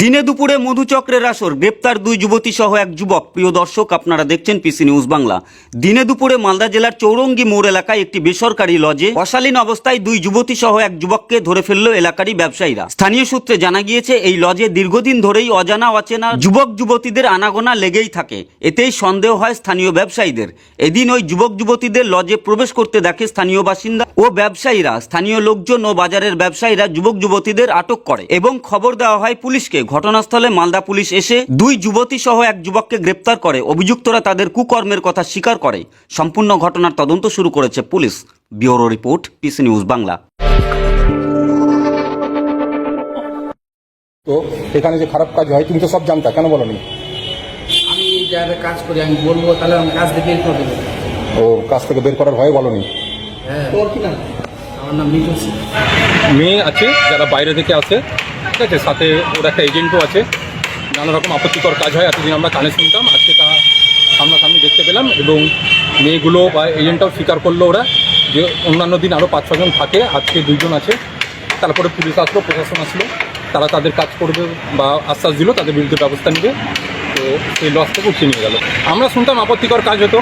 দিনে দুপুরে মধুচক্রের আসর, গ্রেপ্তার দুই যুবতী সহ এক যুবক। প্রিয় দর্শক, আপনারা দেখছেন পিসি নিউজ বাংলা। দিনে দুপুরে মালদা জেলার চৌরঙ্গি মোড় এলাকায় একটি বেসরকারি লজে অশালীন অবস্থায় দুই যুবতী সহ এক যুবককে ধরে ফেলল এলাকারই ব্যবসায়ীরা। স্থানীয় সূত্রে জানা গিয়েছে, এই লজে দীর্ঘদিন ধরেই অজানা অচেনা যুবক যুবতীদের আনাগোনা লেগেই থাকে। এতেই সন্দেহ হয় স্থানীয় ব্যবসায়ীদের। এদিন ওই যুবক যুবতীদের লজে প্রবেশ করতে দেখে স্থানীয় বাসিন্দা ও ব্যবসায়ীরা, স্থানীয় লোকজন ও বাজারের ব্যবসায়ীরা যুবক যুবতীদের আটক করে এবং খবর দেওয়া হয় পুলিশকে। ঘটনাস্থলে মালদা পুলিশ এসে দুই যুবতী সহ এক যুবককে গ্রেপ্তার করে। অভিযুক্তরা তাদের কুকর্মের কথা স্বীকার করে। সম্পূর্ণ ঘটনার তদন্ত শুরু করেছে police. Bureau report PC news Bangla. তো এখানে যে খারাপ কাজ হয় তুমি তো সব জানতা কেন বলনি? আমি যারা কাজ করি আমি বলব তাহলে আমি কাজ থেকে বের করে দেবো। ও কাজ থেকে বের করার ভয়ে বলনি? হ্যাঁ। তোর কি নাম? আমার নাম মিঠু মেয়ে আছে যারা বাইরে থেকে আসে। ঠিক আছে, সাথে ওর একটা এজেন্টও আছে। নানা রকম আপত্তিকর কাজ হয়, এতদিন আমরা কানে শুনতাম, আজকে তা সামনাসামনি দেখতে পেলাম এবং মেয়েগুলো বা এজেন্টটাও স্বীকার করল ওরা যে অন্যান্য দিন আরও পাঁচ ছজন থাকে, আজকে দুইজন আছে। তারপরে পুলিশ আসলো, প্রশাসন আসলো, তারা তাদের কাজ করবে বা আশ্বাস দিল, তাদের বিরুদ্ধে ব্যবস্থা নেবে। তো সেই লস থেকে উঠিয়ে নিয়ে গেল। আমরা শুনতাম আপত্তিকর কাজ হতো।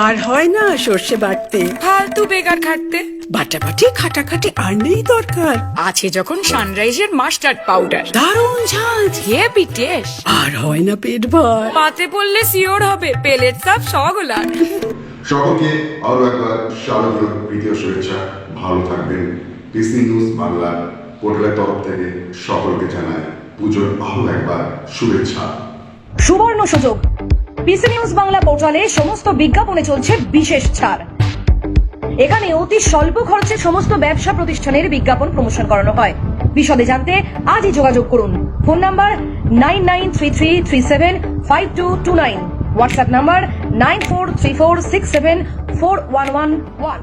আর হয় না সর্ষে বাটতে। ফালতু বেকার খাটতে। বাটাবাটি খাটাখাটি আর নেই দরকার। আছে যখন সানরাইজের মাস্টার্ড পাউডার দারুণ ঝাঁঝ হেভি টেস্ট আর হয় না পেট ভর। পাতে পড়লে সিওর হবে পেলেট সাপ সগলার। সকলকে আরও একবার শারদীয় প্রীতীয় শুভেচ্ছা। ভালো থাকবেন। ডিসনি নিউজ বাংলা পোর্টালের তরফ থেকে সকলকে জানায় পুজোর আরও একবার শুভেচ্ছা। সুবর্ণ সুযোগ। পিসি নিউজ বাংলা পোর্টালে সমস্ত বিজ্ঞাপনে চলছে বিশেষ ছাড়। এখানে অতি স্বল্প খরচে সমস্ত ব্যবসা প্রতিষ্ঠানের বিজ্ঞাপন প্রমোশন করানো হয়। বিশদে জানতে আজই যোগাযোগ করুন। Phone number nine nine three three three seven five two two nine. WhatsApp number nine four three four six seven four one one one.